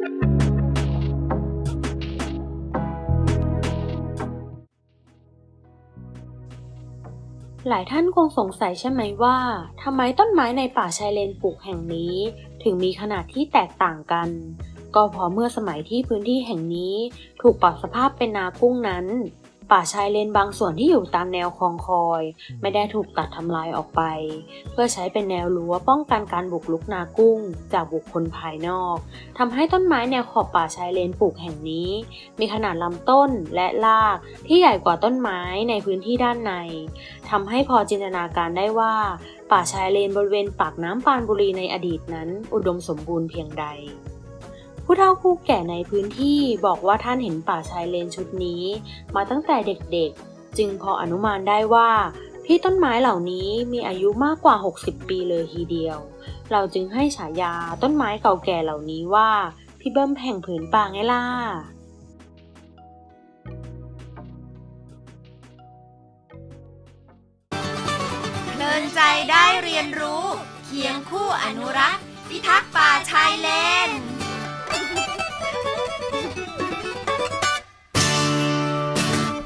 หลายท่านคงสงสัยใช่ไหมว่าทำไมต้นไม้ในป่าชายเลนปลูกแห่งนี้ ถึงมีขนาดที่แตกต่างกัน ก็เพราะเมื่อสมัยที่พื้นที่แห่งนี้ถูกปรับสภาพเป็นนากุ้งนั้น ป่าชายเลนบางส่วนที่อยู่ตามแนวคลองคอย ไม่ได้ถูกตัดทำลายออกไป เพื่อใช้เป็นแนวรั้วป้องกันการบุกรุกนากุ้ง จากบุคคลภายนอกทำให้ต้นไม้แนวขอบป่าชายเลนปลูกแห่งนี้ มีขนาดลำต้นและรากที่ใหญ่กว่าต้นไม้ในพื้นที่ด้านในทำให้พอจินตนาการได้ว่า ป่าชายเลนบริเวณปากน้ำปรานบุรีในอดีตนั้น อุดมสมบูรณ์เพียงใด ผู้เฒ่าผู้แก่ในพื้นที่บอกว่าท่านเห็นป่าชายเลนชุดนี้ มาตั้งแต่เด็กๆ จึงพออนุมานได้ว่าที่ต้นไม้เหล่านี้มีอายุมากกว่า 60 ปีเลยทีเดียว เราจึงให้ฉายาต้นไม้เก่าแก่เหล่านี้ว่า พี่เบิ้มแห่งผืนป่าไงล่ะเพลินใจได้เรียนรู้ เคียงคู่อนุรักษ์พิทักษ์